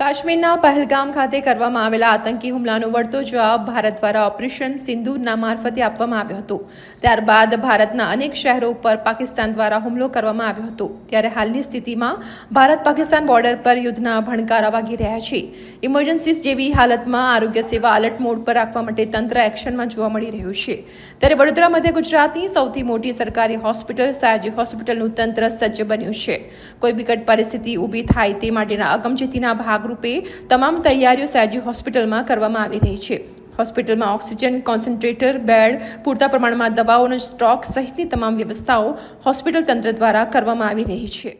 કાશ્મીરના પહેલગામ ખાતે કરવામાં આવેલા આતંકી હુમલાનો વળતો જવાબ ભારત દ્વારા ઓપરેશન સિંધુના મારફતે આપવામાં આવ્યો હતો. ત્યારબાદ ભારતના અનેક શહેરો ઉપર પાકિસ્તાન દ્વારા હુમલો કરવામાં આવ્યો હતો. ત્યારે હાલની સ્થિતિમાં ભારત પાકિસ્તાન બોર્ડર પર યુદ્ધના ભણકારા વાગી રહ્યા છે. ઇમરજન્સી જેવી હાલતમાં આરોગ્ય સેવા અલર્ટ મોડ પર રાખવા માટે તંત્ર એક્શનમાં જોવા મળી રહ્યું છે. ત્યારે વડોદરા મધ્ય ગુજરાતની સૌથી મોટી સરકારી હોસ્પિટલ સાયજી હોસ્પિટલનું તંત્ર સજ્જ બન્યું છે. કોઈ વિકટ પરિસ્થિતિ ઊભી થાય તે માટેના અગમચેતીના ભાગરૂપે તમામ તૈયારીઓ સયાજી હોસ્પિટલમાં કરવામાં આવી રહી છે. હોસ્પિટલમાં ઓક્સિજન, કોન્સન્ટ્રેટર, બેડ, પૂરતા પ્રમાણમાં દવાઓનો સ્ટોક સહિતની તમામ વ્યવસ્થાઓ હોસ્પિટલ તંત્ર દ્વારા કરવામાં આવી રહી છે.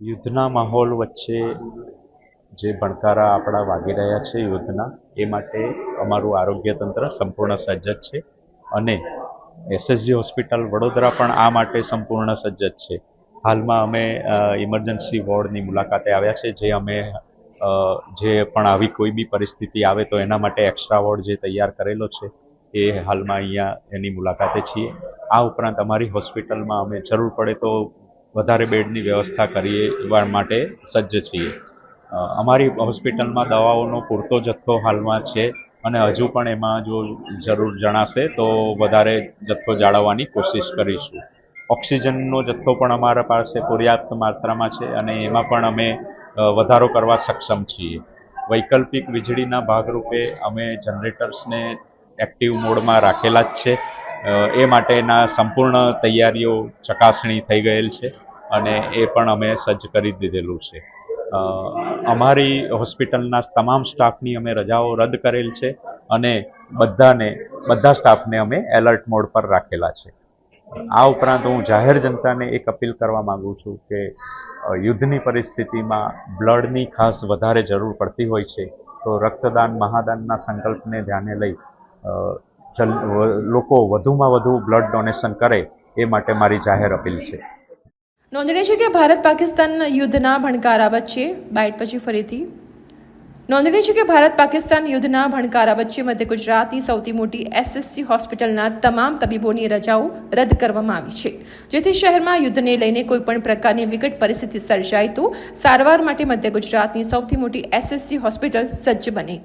યુદ્ધના માહોલ વચ્ચે જે ભણકારા આપણા વાગી રહ્યા છે યુદ્ધના, એ માટે અમારું આરોગ્ય તંત્ર સંપૂર્ણ સજ્જ છે અને એસએસજી હોસ્પિટલ વડોદરા પણ આ માટે સંપૂર્ણ સજ્જ છે. હાલમાં અમે ઇમરજન્સી વોર્ડની મુલાકાતે આવ્યા છે, જે અમે જે પણ આવી કોઈ બી પરિસ્થિતિ આવે તો એના માટે એક્સ્ટ્રા વોર્ડ જે તૈયાર કરેલો છે એ હાલમાં અહીંયા એની મુલાકાતે છીએ. આ ઉપરાંત અમારી હોસ્પિટલમાં અમે જરૂર પડે તો વધારે બેડની વ્યવસ્થા કરીએ એવા માટે સજ્જ છીએ. અમારી હોસ્પિટલમાં દવાઓનો પૂરતો જથ્થો હાલમાં છે અને હજુ પણ એમાં જો જરૂર જણાશે તો વધારે જથ્થો જાળવવાની કોશિશ કરીશું. ઓક્સિજનનો જથ્થો પણ અમારા પાસે પર્યાપ્ત માત્રામાં છે અને એમાં પણ અમે વધારો કરવા સક્ષમ છીએ. વૈકલ્પિક વીજળીના ભાગરૂપે અમે જનરેટર્સને એક્ટિવ મોડમાં રાખેલા જ છે. એ માટેના સંપૂર્ણ તૈયારીઓ ચકાસણી થઈ ગયેલ છે અને એ પણ અમે સજ્જ કરી દીધેલું છે. અમારી હોસ્પિટલના તમામ સ્ટાફની અમે રજાઓ રદ કરેલ છે અને બધાને, બધા સ્ટાફને અમે એલર્ટ મોડ પર રાખેલા છે. આ ઉપરાંત હું જાહેર જનતાને એક અપીલ કરવા માગું છું કે યુદ્ધની પરિસ્થિતિમાં બ્લડની ખાસ વધારે જરૂર પડતી હોય છે, તો રક્તદાન મહાદાનના સંકલ્પને ધ્યાને લઈ લોકો વધુમાં વધુ બ્લડ ડોનેશન કરે એ માટે મારી જાહેર અપીલ છે. નોંધણી છે કે ભારત પાકિસ્તાન યુદ્ધના ભણકારા વચ્ચે બાઇટ પછી ફરીથી. નોંધનીય છે કે ભારત પાકિસ્તાન યુદ્ધના ભણકારા વચ્ચે મધ્ય ગુજરાતની સૌથી મોટી એસએસસી હોસ્પિટલના તમામ તબીબોની રજાઓ રદ કરવામાં આવી છે. જેથી શહેરમાં યુદ્ધને લઈને કોઈપણ પ્રકારની વિકટ પરિસ્થિતિ સર્જાય તો સારવાર માટે મધ્ય ગુજરાતની સૌથી મોટી એસએસસી હોસ્પિટલ સજ્જ બને.